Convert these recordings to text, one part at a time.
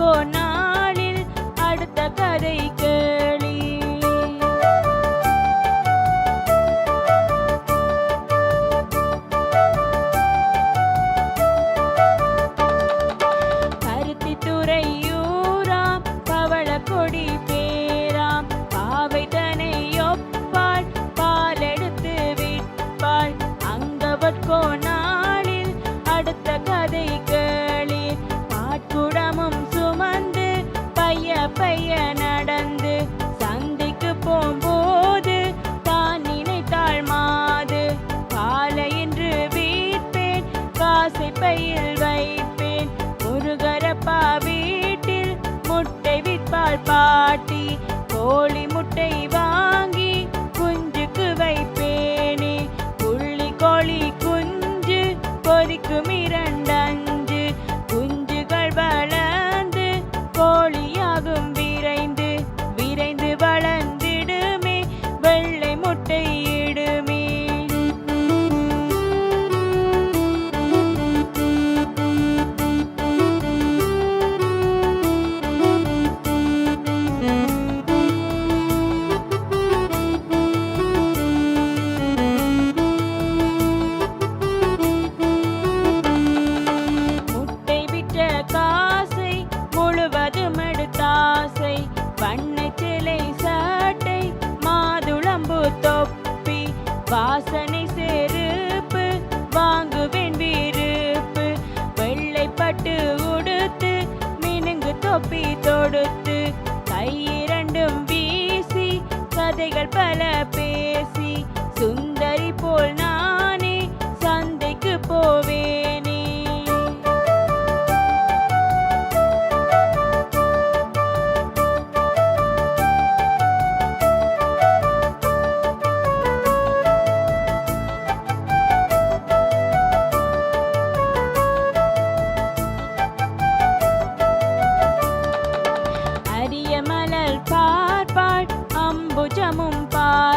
¡No! Holy கொடுத்து தொடுத்து கையிரண்டும் வீசி கதைகள் பல பேசி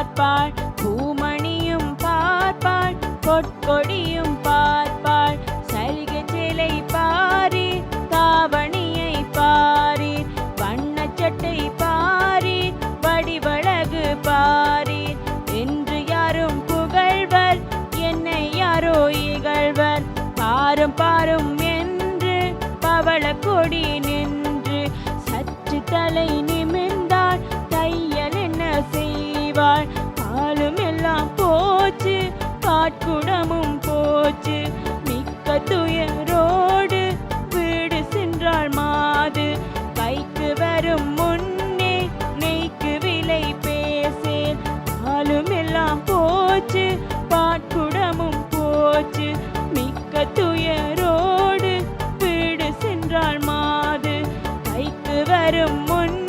பார்ப்பாள். பூமணியும் பார்ப்பாள். பொற்கொடியும் பார்ப்பாள். சல்கை சிலை பாரி தாவணியை பாரி வண்ணச்சட்டை பாரி வடிவழகு பாரி என்று யாரும் புகழ்வர். என்னை யாரோ இகழ்வர். பாரும் பாரும் என்று பவள கொடி நின்று சற்று தலை போச்சு. மிக்க துயரோடு வீடு சென்றாள் மாது. கைக்கு வரும் முன்னே நெய்க்கு விலை பேசேன். ஆளும் எல்லாம் போச்சு பாட்குடமும் போச்சு. மிக்க துயரோடு வீடு சென்றாள் மாது. கைக்கு வரும் முன்